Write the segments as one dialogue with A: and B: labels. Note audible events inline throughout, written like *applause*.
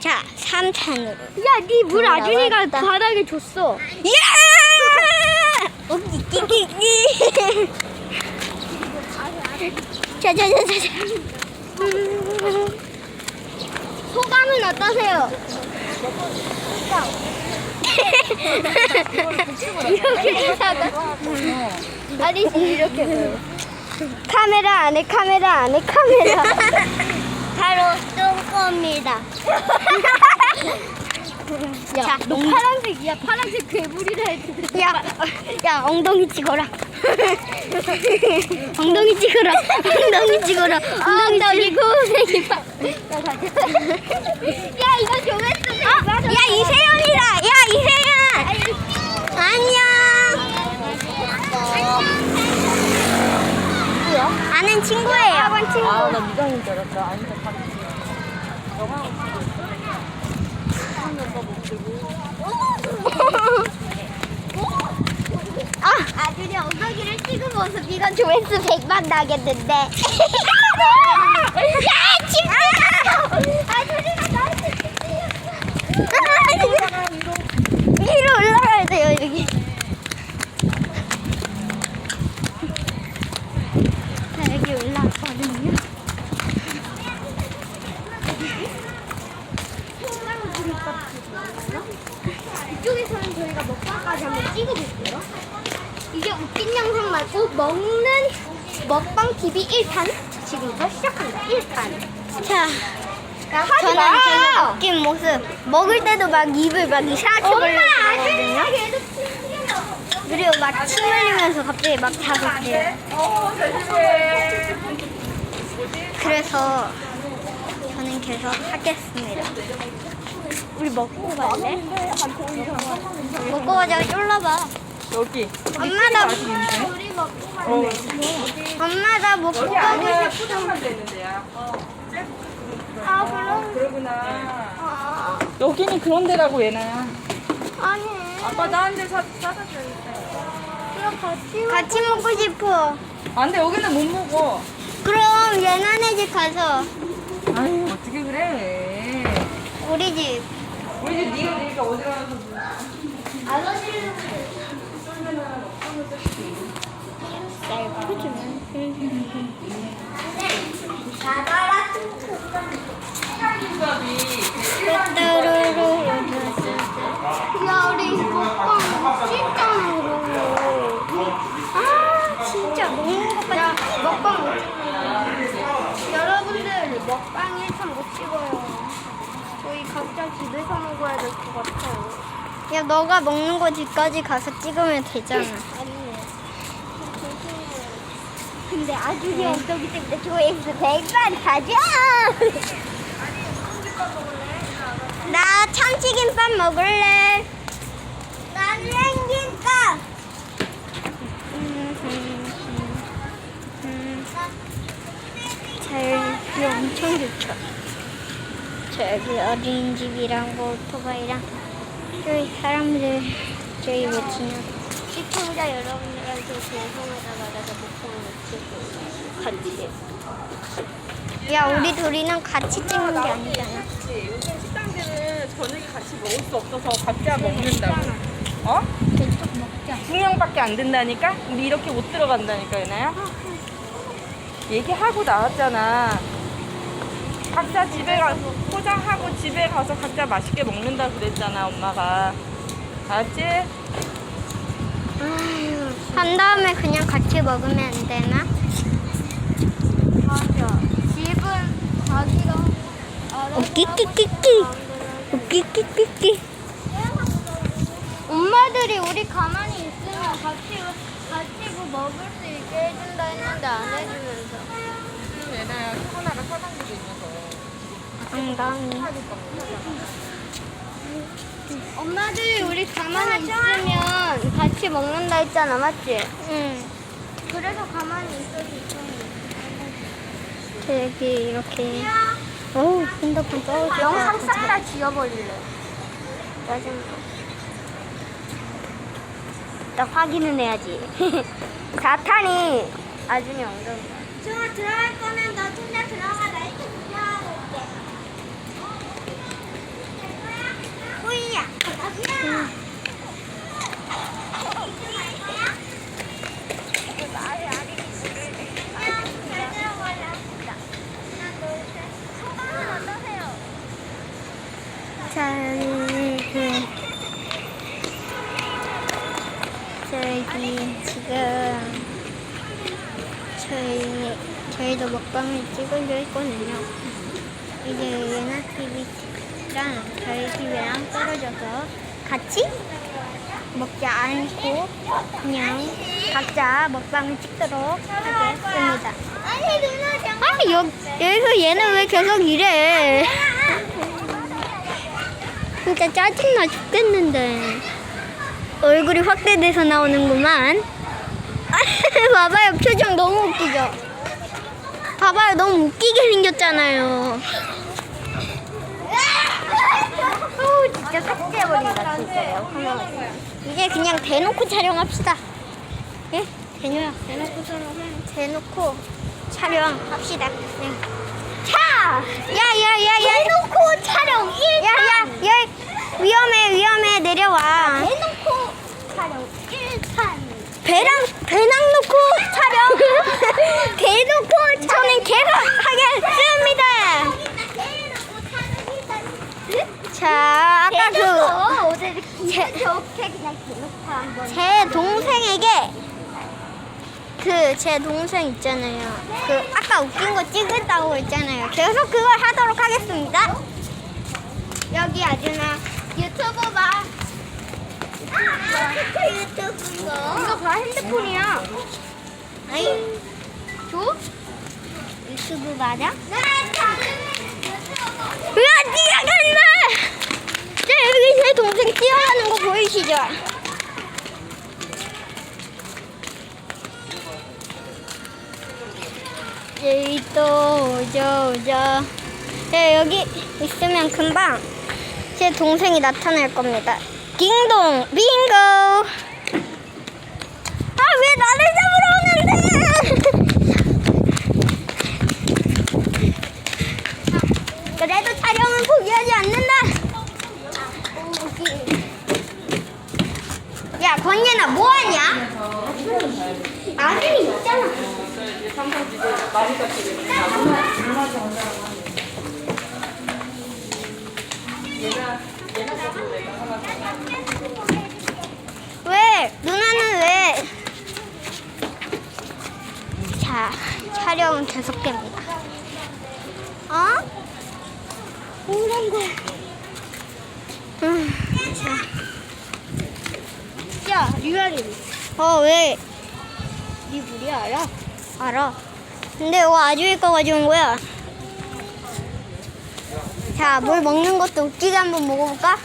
A: 자, 3탄으로.
B: 야, 네 물 아준이가
A: 나왔다.
B: 바닥에 줬어.
A: 야! *laughs* 어, 끼끼끼끼. *laughs* 자, 자, 자, 자, 자.
B: 소감은 어떠세요? 이렇게 주사가 아니지 이렇게. 카메라 안에 카메라 안에 카메라
A: 바로 똥 꼬입니다. *laughs*
B: 야,
A: 자,
B: 너
A: 엉-
B: 파란색이야 파란색 괴물이라 했는데
A: 야, 야, 엉덩이 찍어라. *laughs* 엉덩이 찍어라. 엉덩이 찍어라. 엉덩이 찍고 색이 봐.
B: 야 이거 조회수
A: 어? 야, 이세연이다. 야, 이세연. 안녕. 아는 친구예요.
C: 아, 나 미장인 줄 다른 영화
A: 아, 아들이 엉덩이를 찍은 모습 이건 조회수 100만 나겠는데. *laughs* 야, 진짜! 아들이가 나한테 위로 올라가야 돼요, 여기. 자, 여기 올라왔거든요.
B: 이쪽에서는 저희가 먹방까지 한번 찍어볼게요. 이게 웃긴 영상 말고 먹는 TV 1탄 지금부터 시작합니다. 1탄.
A: 자, 저는
B: 마!
A: 저는 웃긴 모습. 먹을 때도 막 입을 막 이상하게 벌리거든요. 그리고 막 침 흘리면서 갑자기 막 자극해요. 그래서 저는 계속 하겠습니다. 우리 먹고 갈래? 먹고 가자. 쫄라봐.
C: 여기.
A: 엄마 나
B: 우리 먹고
C: 어.
A: 엄마 나 먹고
C: 여기
A: 가고
C: 안에
A: 싶어.
C: 포장만 되는 데야.
A: 아 그럼
C: 그러구나.
A: 아,
C: 여기는 그런 데라고, 얘나야.
A: 아니.
C: 아빠 나한테 사, 사다 줘야겠다.
B: 그럼 같이
A: 같이 먹고 싶어.
C: 안 돼, 여기는 못 먹어.
A: 그럼 예나네 집 가서
C: 아유, 어떻게 그래.
A: 우리 집.
C: 우리 집 니가 니가 어디 가서
B: 야 우리 먹방 찍잖아
A: 아 진짜 먹는
B: 것야
A: 같아.
B: 먹방 못 찍어요 여러분들 먹방 1편 못 찍어요 저희 각자 집에서 먹어야 될 것 같아요
A: 야 너가 먹는 거 집까지 가서 찍으면 되잖아.
B: 아니에요 근데 아준이 엉덩이 때문에 조회수 100만 가자
A: 나 참치김밥 먹을래.
B: 난 생김밥
A: 자 여기 엄청 좋죠. 저 여기 어린이집이랑 뭐 오토바이랑 저기 사람들 저기 왜 지나?
B: 시청자 여러분들한테 죄송하다 말아서 못 찍고 같이
A: 야 우리 둘이는 같이 찍는 게 아니잖아.
C: 그치. 요즘 식당들은 저녁에 같이 먹을 수 없어서 각자 먹는다고. 어? 두 명밖에 안 된다니까? 우리 이렇게 못 들어간다니까, 얘나야? 얘기하고 나왔잖아. 각자 집에 가서 포장하고 집에 가서 각자 맛있게 먹는다 그랬잖아, 엄마가. 알았지?
A: 한 다음에 그냥 같이 먹으면 안 되나?
B: 맞아. 집은 자기가
A: 웃기끼끼끼. 웃기끼끼끼.
B: 엄마들이 우리 가만히 있으면 같이 같이 뭐 먹을 수 있게 해준다 했는데 안 해주면서.
C: 얘나야, 하나가 사방구도 있면서.
A: 엉덩이
B: 엄마들이 우리 가만히 있으면 같이 먹는다 했잖아 맞지?
A: 응.
B: 그래서 가만히 있어도
A: 저 여기 이렇게. 어우 핸드폰 떨어질 것
B: 영상. 싹 다 지워버릴래.
A: 짜증나 나 확인은 해야지. 4탄이 아준이 엉덩이
B: 좋아 들어갈 거면 너 혼자 들어가 나 이렇게 구경
A: 자, 여기, 그, 저기, 지금, 저희, 저희도 먹방을 찍으려 있거든요. 이제 예나 TV랑 저희 TV랑 떨어져서 같이 먹지 않고 그냥 각자 먹방을 찍도록 하겠습니다.
B: 아,
A: 여, 여기서 얘는 왜 계속 이래? 진짜 짜증나 죽겠는데. 얼굴이 확대돼서 나오는구만. *laughs* 봐봐요, 표정 너무 웃기죠? 봐봐요, 너무 웃기게 생겼잖아요. 진짜 삭제해버린다, 진짜요. 이제 그냥 대놓고 촬영합시다. 예? 대녀야, 대놓고 촬영해. 대놓고 촬영합시다. 네. 차! 야, 야, 야, 야.
B: 대놓고 촬영 1탄.
A: 야, 야, 야. 위험해, 위험해. 내려와.
B: 대놓고 촬영 1탄.
A: 배랑, 배낭 놓고 촬영. 대놓고 저는 계속 하겠습니다.
B: 대놓고 촬영 1탄.
A: 자, 아까 그,
B: 대놓고 어 제 좋게 그냥 대놓고 한번.
A: 제 동생에게 그 제 동생 있잖아요. 그 아까 웃긴 거 찍었다고 했잖아요. 계속 그걸 하도록 하겠습니다.
B: 여기 아주나 유튜브 봐. 아, 유튜브 이거.
A: 이거 봐 핸드폰이야.
B: 아이,
A: 줘? 유튜브 맞아?
B: 나
A: 으아 뛰어간다! 자 여기 제 동생 뛰어가는 거 보이시죠? 여기 또 오죠 오죠. 네, 여기 있으면 금방 제 동생이 나타날 겁니다. 딩동 빙고. 아 왜 나를 잡으러 오는데? *laughs* 그래도 촬영은 포기하지 않는다. 야, 권예나 뭐하냐? 아들이 있잖아. 왜? 누나는 왜? 자, 촬영은 계속됩니다. 어? 뭐란 거야? 음, 자.
B: 야, 류아리.
A: 어, 왜?
B: 네 물이 알아?
A: 알아. 근데 이거 아주일 거 가져온 거야. 자, 물 먹는 것도 웃기게 한번 먹어볼까?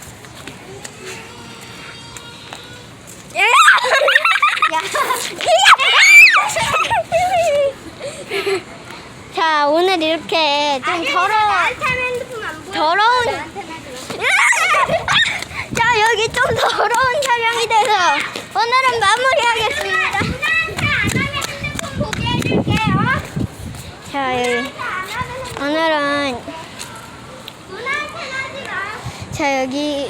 A: 야! 야! *laughs* 자, 오늘 이렇게 좀 더러워. 더러운. *laughs* 자, 여기 좀 더러운 촬영이 돼서 오늘은 마무리하겠습니다.
B: 누나한테 안 하면 핸드폰 보게 해줄게요.
A: 자. 오늘은. 자 여기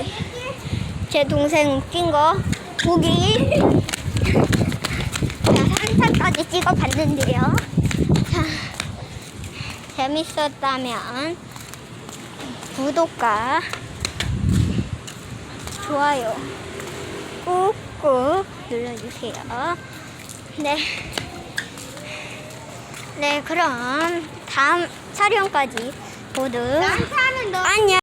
A: 제 동생 웃긴 거 보기 자 3차까지 찍어봤는데요 자 재밌었다면 구독과 좋아요 꾹꾹 눌러주세요 네. 네 그럼 다음 촬영까지 모두. 안녕